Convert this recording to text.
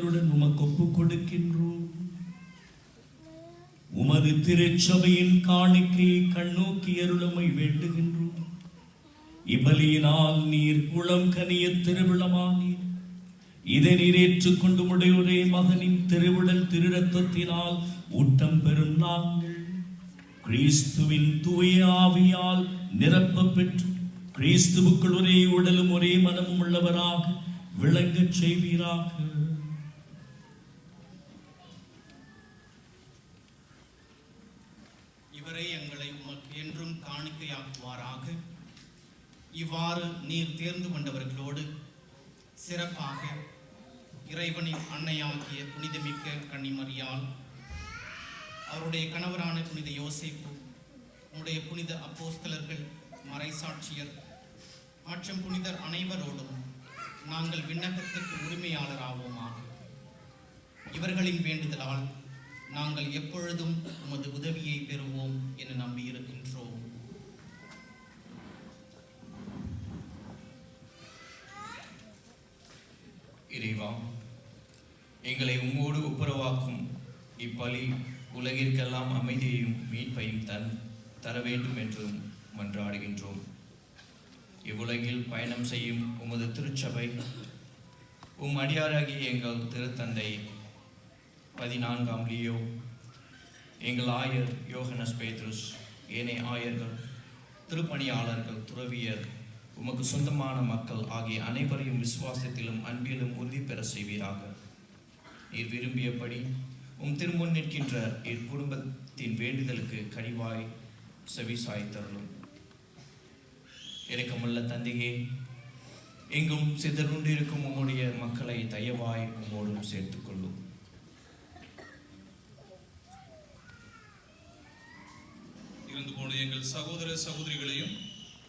உமக்கு ஒப்பு கொடுக்கின்றோம். உமது திருச்சபையின் காணிக்கையை கண்ணோக்கி அருளமை வேண்டுகின்றோம். இபலியினால் நீர் குளம் கனிய திருவிழமானீர் இதை நிறைவேற்றுக் கொண்டு உடையுடைய மகனின் திருவிடல் திருரத்தத்தினால் ஊட்டம் பெறும் நாங்கள். கிறிஸ்துவின் தூய ஆவியால் நிரப்ப பெற்று கிறிஸ்துவுக்குள் ஒரே உடலும் ஒரே மனமும் உள்ளவராக விளங்கச் செய்வீராக. என்றும் காணிக்கையாக்குவாராக. இவ்வாறு நீர் தேர்ந்து கொண்டவர்களோடு சிறப்பாக இறைவனின் அன்னையாகிய புனிதமிக்க கன்னிமரியால் அவருடைய கணவரான புனித யோசிப்பு உன்னுடைய புனித அப்போஸ்தலர்கள் மறைசாட்சியர் மற்றும் புனிதர் அனைவரோடும் நாங்கள் விண்ணகத்துக்கு உரிமையாளராவோமாக. இவர்களின் வேண்டுதலால் நாங்கள் எப்பொழுதும் உமது இறைவா எங்களை உம்மோடு ஒப்புரவாக்கும் இப்பலி உலகிற்கெல்லாம் அமைதியையும் மீட்பையும் தன் தர வேண்டும் என்றும் மன்றாடுகின்றோம். இவ்வுலகில் பயணம் செய்யும் உமது திருச்சபை உம் அடியாராகிய எங்கள் திருத்தந்தை பதினான்காம் லியோ எங்கள் ஆயர் யோகனஸ் பேத்ருஸ் ஏனைய ஆயர்கள் திருப்பணியாளர்கள் துறவியர் உமக்கு சொந்தமான மக்கள் ஆகிய அனைவரையும் விசுவாசத்திலும் அன்பிலும் உறுதி பெற செய்வீராக. நீர் விரும்பியபடி உம் திருமுன் நிற்கின்ற இக்குடும்பத்தின் வேண்டுதலுக்கு கனிவாய் செவி சாய்த்தருளும் இரக்கமுள்ள தந்தையே எங்கும் சிதறுண்டிருக்கும் உம்முடைய மக்களை தயவாய் உம்மோடும் சேர்த்துக்கொள்ளும் இறந்து போன எங்கள் சகோதர சகோதரிகளையும்